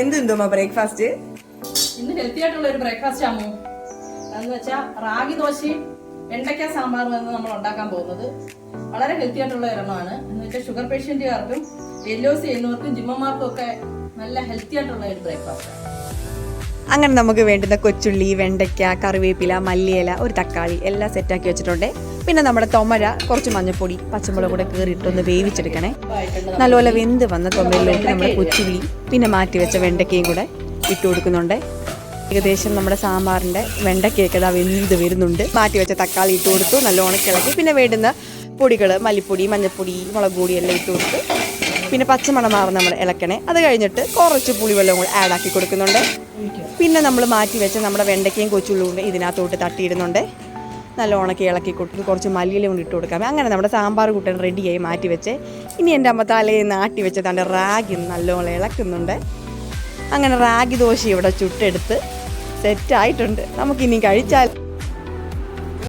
ഇന്ന് എന്തുണ്ടോ ബ്രേക്ക്ഫാസ്റ്റ് ഇന്ന് ഹെൽത്തി ആയിട്ടുള്ള ഒരു ബ്രേക്ക്ഫാസ്റ്റ് ആമോ എന്ന് വെച്ചാൽ റാഗി ദോശയും വെണ്ടയ്ക്ക സാമ്പാറും എന്ന് നമ്മൾ ഉണ്ടാക്കാൻ പോകുന്നത്. വളരെ ഹെൽത്തി ആയിട്ടുള്ള ഒരെണ്ണമാണ്. എന്ന് വെച്ചാൽ ഷുഗർ പേഷ്യന്റുകാർക്കും എല്ലോസ് ചെയ്യുന്നവർക്കും ജിമ്മമാർക്കും ഒക്കെ നല്ല ഹെൽത്തി ആയിട്ടുള്ള ഒരു ബ്രേക്ക്ഫാസ്റ്റ് അങ്ങനെ നമുക്ക് വേണ്ടുന്ന കൊച്ചുള്ളി വെണ്ടയ്ക്ക കറിവേപ്പില മല്ലിയില ഒരു തക്കാളി എല്ലാം സെറ്റാക്കി വെച്ചിട്ടുണ്ട്. പിന്നെ നമ്മുടെ തൊമര കുറച്ച് മഞ്ഞൾപ്പൊടി പച്ചമുളക് കൂടെ കീറിയിട്ടൊന്ന് വേവിച്ചെടുക്കണേ. നല്ലപോലെ വെന്ത് വന്ന തൊമരയിലോട്ട് നമ്മൾ കൊച്ചുള്ളി പിന്നെ മാറ്റി വെച്ച വെണ്ടയ്ക്കയും കൂടെ ഇട്ട് കൊടുക്കുന്നുണ്ട്. ഏകദേശം നമ്മുടെ സാമ്പാറിന്റെ വെണ്ടയ്ക്കയൊക്കെ ഇതാ വെന്ത് വരുന്നുണ്ട്. മാറ്റി വെച്ച തക്കാളി ഇട്ട് കൊടുത്തു നല്ലോണം കിളക്കി. പിന്നെ വേണ്ടുന്ന പൊടികൾ മല്ലിപ്പൊടി മഞ്ഞൾപ്പൊടി മുളക് പൊടി എല്ലാം ഇട്ട് കൊടുത്ത് പിന്നെ പച്ചമണം മാറുന്ന നമ്മൾ ഇളക്കണേ. അത് കഴിഞ്ഞിട്ട് കുറച്ച് പുളിവെള്ളം കൂടെ ആഡ് ആക്കി കൊടുക്കുന്നുണ്ട്. പിന്നെ നമ്മൾ മാറ്റി വെച്ച നമ്മുടെ വെണ്ടയ്ക്കയും കൊച്ചുള്ളും ഇതിനകത്തോട്ട് തട്ടിയിടുന്നുണ്ട്. നല്ല ഉണക്കി ഇളക്കി കൊടുത്ത് കുറച്ച് മല്ലിയിലും കൊണ്ട് ഇട്ട് കൊടുക്കാം. അങ്ങനെ നമ്മുടെ സാമ്പാർ കൂട്ടൻ റെഡിയായി മാറ്റി വെച്ച്. ഇനി എന്റെ അമ്മ തലയിൽ നാട്ടി വെച്ച് തന്റെ റാഗി നല്ലോണം ഇളക്കുന്നുണ്ട്. അങ്ങനെ റാഗി ദോശ ഇവിടെ ചുട്ടെടുത്ത് സെറ്റായിട്ടുണ്ട് നമുക്കിനി കഴിച്ചാൽ